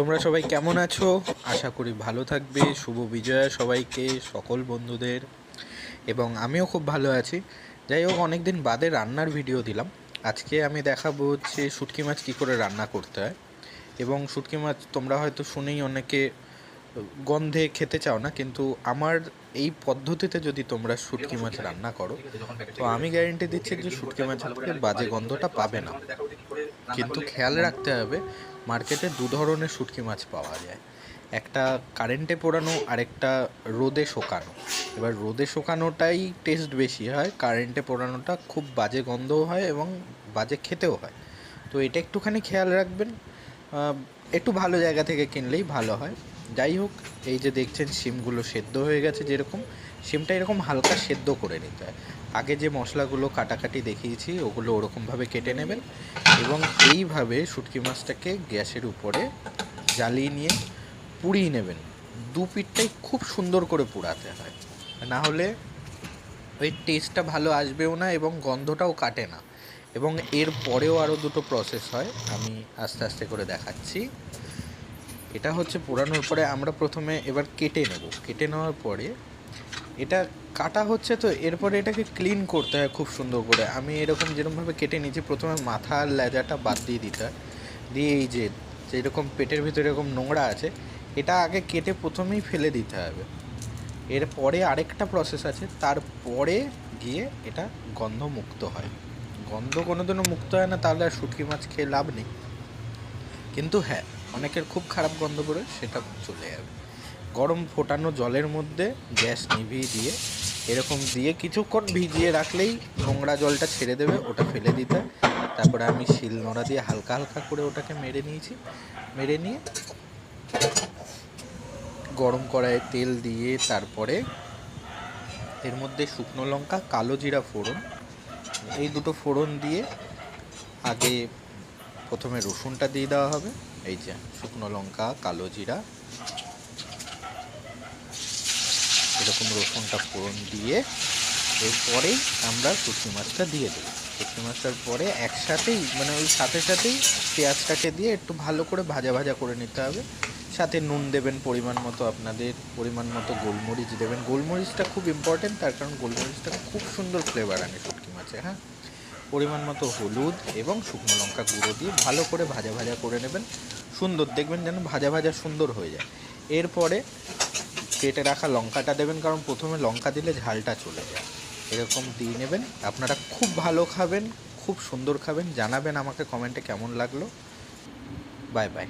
তোমরা সবাই কেমন আছো? আশা করি ভালো থাকবে। শুভ বিজয়া সবাইকে, সকল বন্ধুদের। এবং আমিও খুব ভালো আছি। যাই হোক অনেক দিন বাদে রান্নার ভিডিও দিলাম। আজকে আমি দেখাবো হচ্ছে শুটকি মাছ কী করে রান্না করতে হয়। এবং শুটকি মাছ তোমরা হয়তো শুনেই অনেকে গন্ধে খেতে চাও না, কিন্তু আমার এই পদ্ধতিতে যদি তোমরা শুটকি মাছ রান্না করো, তো আমি গ্যারেন্টি দিচ্ছি যে শুটকি মাছের থেকে বাজে গন্ধটা পাবে না। কিন্তু খেয়াল রাখতে হবে মার্কেটে দু ধরনের শুটকি মাছ পাওয়া যায়। একটা কারেন্টে পোড়ানো, আরেকটা রোদে শোকানো। এবার রোদে শোকানোটাই টেস্ট বেশি হয় কারেন্টে পোড়ানোটা খুব বাজে গন্ধও হয় এবং বাজে খেতেও হয়। তো এটা একটুখানি খেয়াল রাখবেন। একটু ভালো জায়গা থেকে কিনলেই ভালো হয়। যাই হোক, এই যে দেখছেন, শিমগুলো সেদ্ধ হয়ে গেছে যেরকম, শিমটা এরকম হালকা সেদ্ধ করে নিতে হয়। আগে যে মশলাগুলো কাটাকাটি দেখিয়েছি, ওগুলো ওরকমভাবে কেটে নেবেন এবং এইভাবে শুটকি মাছটাকে গ্যাসের উপরে জ্বালিয়ে নিয়ে পুড়িয়ে নেবেন। দু পিঠটাই খুব সুন্দর করে পোড়াতে হয়। না হলে ওই টেস্টটা ভালো আসবেও না এবং গন্ধটাও কাটে না। এবং এর পরেও আরও দুটো প্রসেস হয়, আমি আস্তে আস্তে করে দেখাচ্ছি। এটা হচ্ছে পোড়ানোর পরে আমরা প্রথমে এবার কেটে নেব। কেটে নেওয়ার পরে এটা কাটা হচ্ছে তো, এরপরে এটাকে ক্লিন করতে হয় খুব সুন্দর করে। আমি এরকম যেরকমভাবে কেটে নিয়েছি, প্রথমে মাথা আর লেজাটা বাদ দিয়ে দিতে হয়। দিয়ে এই যে যেরকম পেটের ভিতরে এরকম নোংরা আছে, এটা আগে কেটে প্রথমেই ফেলে দিতে হবে। এরপরে আরেকটা প্রসেস আছে, তারপরে গিয়ে এটা গন্ধমুক্ত হয়। গন্ধ কোনোদিনও মুক্ত হয় না, তাহলে আর শুটকি মাছ খেয়ে লাভ নেই। কিন্তু হ্যাঁ অনেকের খুব খারাপ গন্ধ করে সেটা চলে যাবে। গরম ফোটানো জলের মধ্যে গ্যাস নিভিয়ে দিয়ে, এরকম দিয়ে কিছুক্ষণ ভিজিয়ে রাখলেই নোংরা জলটা ছেড়ে দেবে, ওটা ফেলে দিতে। তারপরে আমি শিল নোড়া দিয়ে হালকা হালকা করে ওটাকে মেরে নিয়েছি। মেরে নিয়ে গরম কড়াইয়ে তেল দিয়ে তারপরে এর মধ্যে শুকনো লঙ্কা, কালো জিরা ফোড়ন এই দুটো ফোড়ন দিয়ে আগে প্রথমে রসুনটা দিয়ে দেওয়া হবে। এই যে শুকনো লঙ্কা, কালো জিরা। এরকম রসুনটা ফোড়ন দিয়ে এরপরেই আমরা শুটকি মাছটা দিয়ে দেবো। শুটকি মাছটার পরে একসাথেই মানে ওই সাথে সাথেই পেঁয়াজটাকে দিয়ে একটু ভালো করে ভাজা ভাজা করে নিতে হবে। সাথে নুন দেবেন পরিমাণ মতো আপনাদের, পরিমাণ মতো গোলমরিচ দেবেন। গোলমরিচটা খুব ইম্পর্টেন্ট তার কারণ গোলমরিচটা খুব সুন্দর ফ্লেভার আনে শুটকি মাছে হ্যাঁ? পরিমাণ মতো হলুদ এবং শুকনো লঙ্কা গুঁড়ো দিয়ে ভালো করে ভাজা ভাজা করে নেবেন। সুন্দর, দেখবেন যেন ভাজা ভাজা সুন্দর হয়ে যায়। এরপরে কেটে রাখা লঙ্কাটা দেবেন, কারণ প্রথমে লঙ্কা দিলে ঝালটা চলে যায়। এরকম দিয়ে নেবেন। আপনারা খুব ভালো খাবেন, খুব সুন্দর খাবেন। জানাবেন আমাকে কমেন্টে কেমন লাগল। Bye bye.